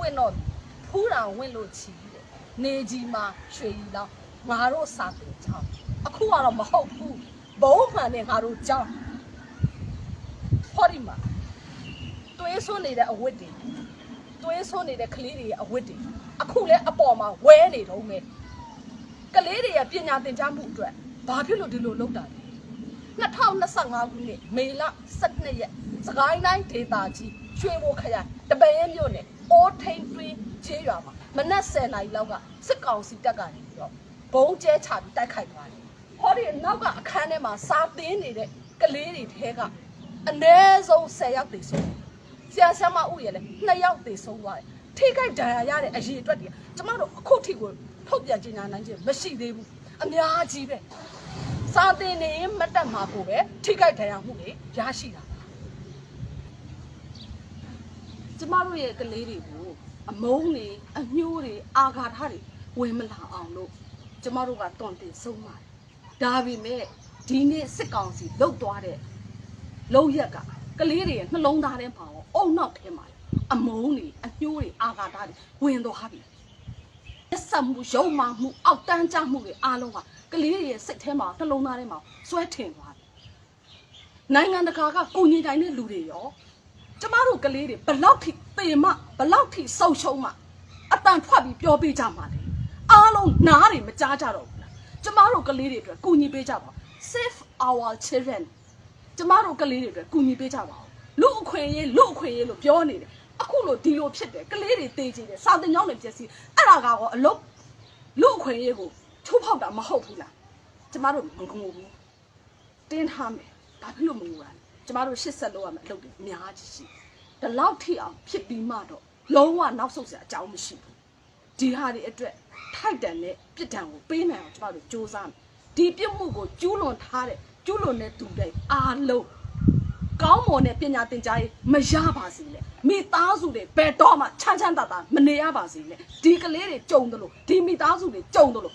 ပွင့်တော့ဖူးတာဝင့်လို့ချီတဲ့နေကြီးမှာရွှေကြီးလောင်းငါတို့စာတင်ကြောင်းအခုကတော့မဟုတ်ဘူးဘုံမှန်နဲ့ငါတို့ကြောင်းဟောဒီမှာသွေးဆွနေတဲ့အဝတ်တွေသွေးဆွနေတဲ့ကလေးတွေရဲ့အဝတ်တွေအခုလဲအပေါ်မှာဝဲနေတော့မယ်ကလေးတွေရဲ့ပညာသင်ကြားမှုအတွက်ဘာဖြစ်လို့ဒီလိုလုပ်တာလဲ2025ခုနှစ်မေလ12ရက်စကိုင်းတိုင်းဒေသကြီးရွှေဘိုခရိုင်တပည့်မြို့နယ် အိုးထိန်တွင်းချေးရွာမှာမနက်10:00နာရီလောက်ကစစ်ကောင်စီတပ်ကနေပြီးတော့ဘုံကျဲချပြီးတိုက်ခိုက်သွားတယ်။ဟောဒီနောက်ကအခန်းထဲမှာစာသင်နေတဲ့ကလေးတွေထဲကအနည်းဆုံး10ယောက်သေဆုံးတယ်။ဆရာဆရာမဥရလည်း2ယောက်သေဆုံးသွားတယ်။ထိခိုက်ဒဏ်ရာရတဲ့အရေးအတွက်တွေကျမတို့အခုထိကိုထုတ်ပြန်ကြေညာနိုင်ခြင်းမရှိသေးဘူး။အများကြီးပဲ။စာတင်နေရင်မတက်မှာကိုပဲထိခိုက်ဒဏ်ရာမှုတွေရရှိတာပါ ကျမတို့ရဲ့ကလေးတွေကိုအမုန်းတွေအညှိုးတွေအာဃာတတွေဝင်မလာအောင်လို့ကျမတို့ကတွန်တင်ဆုံးပါတယ်ဒါပေမဲ့ဒီနေ့စစ်ကောင်စီလုတ်သွားတဲ့လုံရက်ကကလေးတွေရဲ့နှလုံးသားထဲမှာရောအုံနောက်ထဲမှာရောအမုန်းတွေအညှိုးတွေအာဃာတတွေဝင်သွားပြီလက်ဆက်မှုရုံမာမှုအောက်တန်းကြမှုတွေအားလုံးကကလေးတွေရဲ့စိတ်ထဲမှာနှလုံးသားထဲမှာစွဲထင်သွားတယ်။နိုင်ငံတကာကကိုညီတိုင်းတဲ့လူတွေရော ကျမတို့ကလေးတွေဘလောက်ထိပေမဘလောက်ထိဆုံရှုံမှအတန်ထွက်ပြီးပြောပြကြမှာလေ။အားလုံးနားတွေမကြားကြတော့ဘူးလား။ကျမတို့ကလေးတွေအတွက်ကိုညီပေးကြပါ Save our children ကျမတို့ကလေးတွေအတွက်ကိုညီပေးကြပါဦး။လူအခွင့်အရေးလူအခွင့်အရေးလို့ပြောနေတယ်။အခုလို့ဒီလိုဖြစ်တယ်ကလေးတွေတေးကြည့်တယ်စာတင်ကြောင်းတွေပြည့်စည်အဲ့ဒါကတော့အလုတ်လူအခွင့်အရေးကိုချိုးဖောက်တာမဟုတ်ဘူးလားကျမတို့မငုံဘူးတင်းထားမယ်ဘာဖြစ်လို့မငုံလဲ ကျမတို့ရှစ်ဆက်လို့ရမယ်အလုပ်တွေအများကြီးရှိဒီလောက်ထိအောင်ဖြစ်ပြီးမှတော့လုံးဝနောက်ဆုတ်စရာအကြောင်းမရှိဘူးဒီဟာတွေအတွက်ထိုက်တန်တဲ့ပြစ်ဒဏ်ကိုပေးနိုင်အောင်ကျမတို့စ조사မယ်ဒီပြစ်မှုကိုကျူးလွန်ထားတဲ့ကျူးလွန်တဲ့သူတွေအားလုံးကောင်းမွန်တဲ့ပညာသင်ကြားရေးမရပါစေနဲ့မိသားစုတွေဘယ်တော့မှချမ်းချမ်းသာသာမနေရပါစေနဲ့ဒီကလေးတွေကြုံတယ်လို့ဒီမိသားစုတွေကြုံတယ်လို့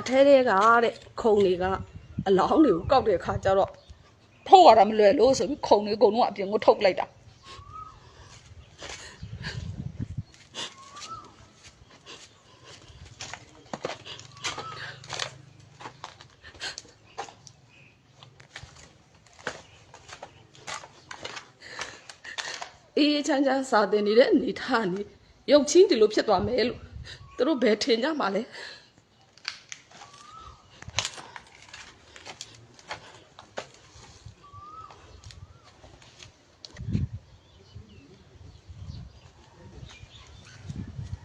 အထဲတွေကတဲ့ခုံတွေကအလောင်းတွေကိုကောက်တဲ့အခါကျတော့ထုတ်ရတာမလွယ်လို့ဆိုပြီးခုံတွေအကုန်လုံးအပြင်ကိုထုတ်လိုက်တာအေးချမ်းချမ်းစာတင်နေတဲ့အနေထားနေရုပ်ချင်းဒီလိုဖြစ်သွားမယ်လို့သူတို့ဘယ်ထင်ကြမှာလဲ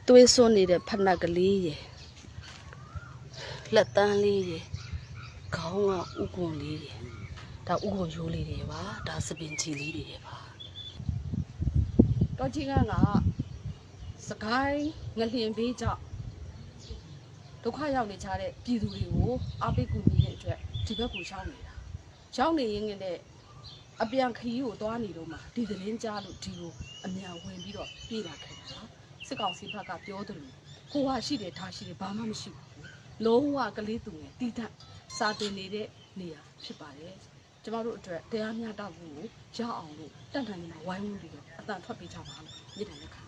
သွေးစွန်းနေတဲ့ဖက်နှက်ကလေးရယ်လက်တန်းလေးရယ်ခေါင်းကဥကွန်လေးရယ်ဒါဥကွန်ရိုးလေးတွေပါဒါစပင်ချီလေးတွေပါတော့ချင်းကကစကိုင်းငလျင်ဘေးကြောင့်ဒုက္ခရောက်နေကြတဲ့ပြည်သူတွေကိုအားပေးကူညီတဲ့အတွက်ဒီဘက်ကိုရှောင်းနေတာရောက်နေရင်လည်းအပြန်ခရီးကိုသွားနေတော့မှဒီသတင်းကြားလို့ဒီကိုအမြန်ဝင်ပြီးတော့ပြေးလာခဲ့တာ စစ်ကောင်စီဘက်ကပြောတယ်လို့ကိုဟာရှိတယ်ထားရှိတယ်ဘာမှမရှိဘူးလုံးဝကလေးသူငယ်တီးတတ်စာတင်နေတဲ့နေရာဖြစ်ပါတယ်ကျမတို့အတွက်တရားမျှတမှုကိုရအောင်လို့တန်တန်နေတာဝိုင်းဝန်းပြီးတော့အတန်ထွက်ပေးကြပါလို့မြစ်တယ်လက်ခံ